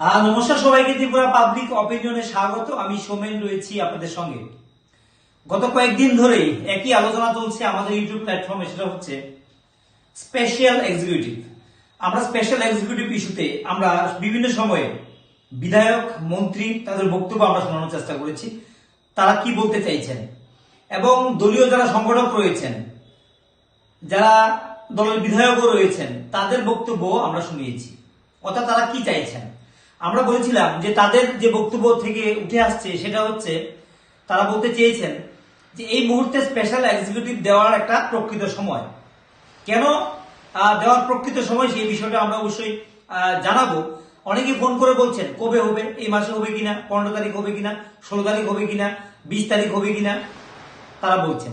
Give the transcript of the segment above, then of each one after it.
নমস্কার সবাইকে, ত্রিপুরা পাবলিক অপিনিয়নে স্বাগত। আমি সোমেন রয়েছি আপনাদের সঙ্গে। গত কয়েকদিন ধরেই একই আলোচনা চলছে আমাদের ইউটিউব প্ল্যাটফর্মে, সেটা হচ্ছে স্পেশাল এক্সিকিউটিভ আমরা স্পেশাল এক্সিকিউটিভ ইস্যুতে আমরা বিভিন্ন সময়ে বিধায়ক, মন্ত্রী তাদের বক্তব্য আমরা শোনানোর চেষ্টা করেছি। তারা কি বলতে চাইছেন? এবং দলীয় যারা সংগঠক রয়েছেন, যারা দলের বিধায়কও রয়েছেন, তাদের বক্তব্য আমরা শুনিয়েছি। অর্থাৎ তারা কি চাইছেন? আমরা বলেছিলাম যে তাদের যে বক্তব্য থেকে উঠে আসছে সেটা হচ্ছে, তারা বলতে চেয়েছেন যে এই মুহূর্তে স্পেশাল এক্সিকিউটিভ দেওয়ার একটা প্রকৃত সময়। কেন? দেওয়ার প্রকৃত সময় সেই বিষয়টা আমরা অবশ্যই জানাব। অনেকে ফোন করে বলছেন, কবে হবে? এই মাসে হবে কিনা? পনেরো তারিখ হবে কিনা? ষোলো তারিখ হবে কিনা? বিশ তারিখ হবে কিনা? তারা বলছেন।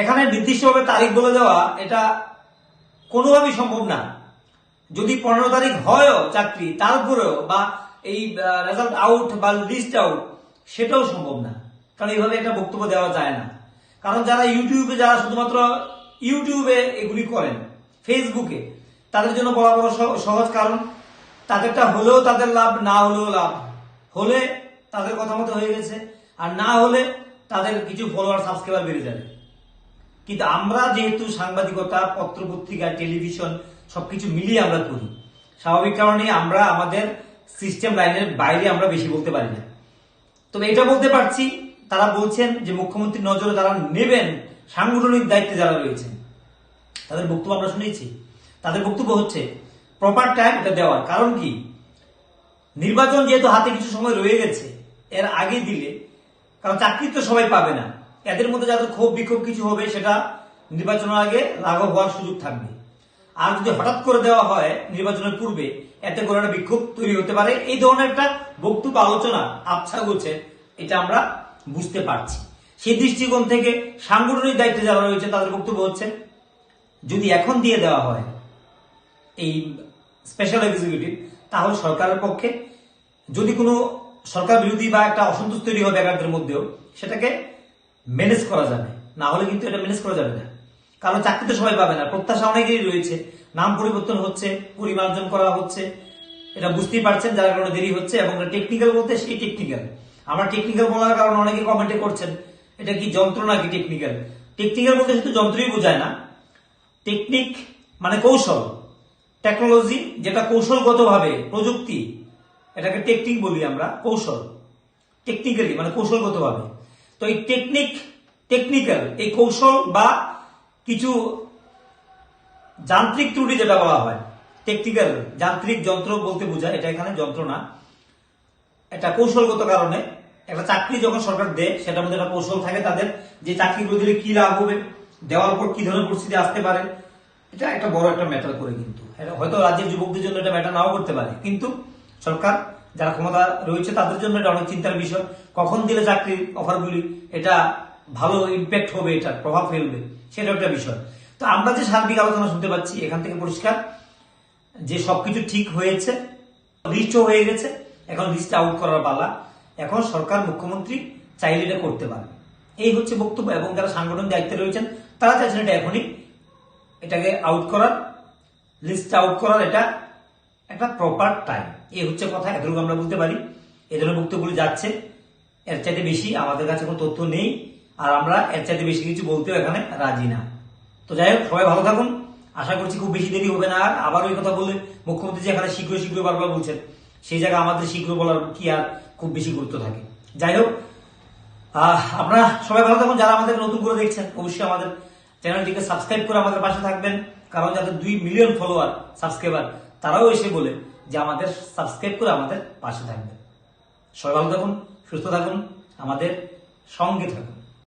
এখানে নির্দিষ্টভাবে তারিখ বলে দেওয়া, এটা কোনোভাবেই সম্ভব না। যদি পনেরো তারিখ হয়ও চাকরি, তারপরেও বা এই রেজাল্ট আউট বা লিস্ট আউট সেটাও সম্ভব না। কারণ এইভাবে একটা বক্তব্য দেওয়া যায় না। কারণ যারা ইউটিউবে যারা শুধুমাত্র ইউটিউবে এগুলি করেন ফেসবুকে তাদের জন্য বড় বড় সহজ কারণ, তাদেরটা হলেও তাদের লাভ, না হলেও লাভ। হলে তাদের কথা মতো হয়ে গেছে, আর না হলে তাদের কিছু ফলোয়ার সাবস্ক্রাইবার বেড়ে যাবে। কিন্তু আমরা যেহেতু সাংবাদিকতা, পত্র পত্রিকা টেলিভিশন সবকিছু মিলিয়ে আমরা করি। স্বাভাবিক কারণে আমরা আমাদের সিস্টেম লাইনের বাইরে আমরা বেশি বলতে পারি না। তবে এটা বলতে পারছি, তারা বলছেন যে মুখ্যমন্ত্রীর নজরে তারা নেবেন, সাংগঠনিক দায়িত্বে যারা রয়েছেন, তাদের বক্তব্য আমরা শুনেছি। তাদের বক্তব্য হচ্ছে প্রপার টাইম এটা দেওয়ার। কারণ কি? নির্বাচন যেহেতু হাতে কিছু সময় রয়ে গেছে, এর আগে দিলে কারণ চাকরি তো সবাই পাবে না। এদের মধ্যে যাদের ক্ষোভ বিক্ষোভ কিছু হবে, সেটা নির্বাচনের আগে লাঘব হওয়ার সুযোগ থাকবে। আর যদি হঠাৎ করে দেওয়া হয় নির্বাচনের পূর্বে, এতে করে একটা বিক্ষোভ তৈরি হতে পারে। এই ধরনের একটা বক্তব্য, আলোচনা আবছা গোছে এটা আমরা বুঝতে পারছি। সেই দৃষ্টিকোণ থেকে সাংগঠনিক দায়িত্বে যারা রয়েছে, তাদের বক্তব্য হচ্ছে, যদি এখন দিয়ে দেওয়া হয় এই স্পেশাল এক্সিকিউটিভ তাহলে সরকারের পক্ষে যদি কোনো সরকার বিরোধী বা একটা অসন্তোষ তৈরি হবে একাদের মধ্যেও, সেটাকে ম্যানেজ করা যাবে। না হলে কিন্তু এটা ম্যানেজ করা যাবে না। কারণ চাকরি তো সবাই পাবে না। প্রত্যাশা অনেকেরই রয়েছে। নাম পরিবর্তন হচ্ছে, পরিমার্জন করা হচ্ছে। এটা বুঝতেই পারছেন যার কারণে দেরি হচ্ছে এবং টেকনিক্যাল বলতে সেই টেকনিক্যাল আমরা টেকনিক্যাল বলার কারণে অনেকে কমেন্টে করছেন, এটা কি যন্ত্র নাকি টেকনিক্যাল টেকনিক্যাল বলতে শুধু যন্ত্রই বোঝায় না। টেকনিক মানে কৌশল। টেকনোলজি যেটা কৌশলগতভাবে, প্রযুক্তি, এটাকে টেকনিক বলি আমরা, কৌশল। টেকনিক্যালি মানে কৌশলগতভাবে। তো এই টেকনিক টেকনিক্যাল এই কৌশল বা কিছু যান্ত্রিক ত্রুটি যেটা বলা হয় টেকনিক্যাল যান্ত্রিক যন্ত্র বলতে বোঝায়, এটা এখানে যন্ত্র না। এটা কৌশলগত কারণে একটা চাকরি যখন সরকার দেয়, সেটার মধ্যে একটা কৌশল থাকে তাদের, যে চাকরিগুলো দিলে কি লাভ হবে, দেওয়ার পর কি ধরনের পরিস্থিতি আসতে পারে। এটা একটা বড় একটা ম্যাটার করে কিন্তু। হয়তো রাজ্যের যুবকদের জন্য এটা ম্যাটার নাও করতে পারে। কিন্তু সরকার যারা ক্ষমতা রয়েছে, তাদের জন্য এটা অনেক চিন্তার বিষয়। কখন দিলে চাকরির অফারগুলি এটা ভালো ইম্প্যাক্ট হবে এটার, প্রভাব ফেলবে, সেটা একটা বিষয়। তো আমরা যে সার্বিক আলোচনা শুনতে পাচ্ছি, এখান থেকে পরিষ্কার, যে সবকিছু ঠিক হয়েছে লিস্টও হয়ে গেছে, এখন লিস্ট আউট করার পালা। এখন সরকার, মুখ্যমন্ত্রী চাইলে এটা করতে পারে। এই হচ্ছে বক্তব্য, এবং যারা সাংগঠনিক দায়িত্বে রয়েছেন, তারা চাইছেন এটা এখনই, এটাকে আউট করার লিস্ট আউট করার এটা একটা প্রপার টাইম এই হচ্ছে কথা, এতটুকু আমরা বলতে পারি। এই ধরনের বক্তব্যগুলি যাচ্ছে। এর চাইতে বেশি আমাদের কাছে কোনো তথ্য নেই। আর আমরা এর চাইতে বেশি কিছু বলতেও এখানে রাজি না। তো যাই হোক, সবাই ভালো থাকুন। আশা করছি খুব বেশি দেরি হবে না। আর আবার ওই কথা বলে মুখ্যমন্ত্রী যে এখানে শীঘ্র শীঘ্র বারবার বলছেন, সেই জায়গায় আমাদের শীঘ্র বলার কি আর খুব বেশি গুরুত্ব থাকে। যাই হোক আপনারা সবাই ভালো থাকুন। যারা আমাদের নতুন করে দেখছেন, অবশ্যই আমাদের চ্যানেলটিকে সাবস্ক্রাইব করে আমাদের পাশে থাকবেন। কারণ যাদের দুই মিলিয়ন ফলোয়ার, সাবস্ক্রাইবার, তারাও এসে বলে যে আমাদের সাবস্ক্রাইব করে আমাদের পাশে থাকবেন। সবাই ভালো থাকুন, সুস্থ থাকুন, আমাদের সঙ্গে থাকুন।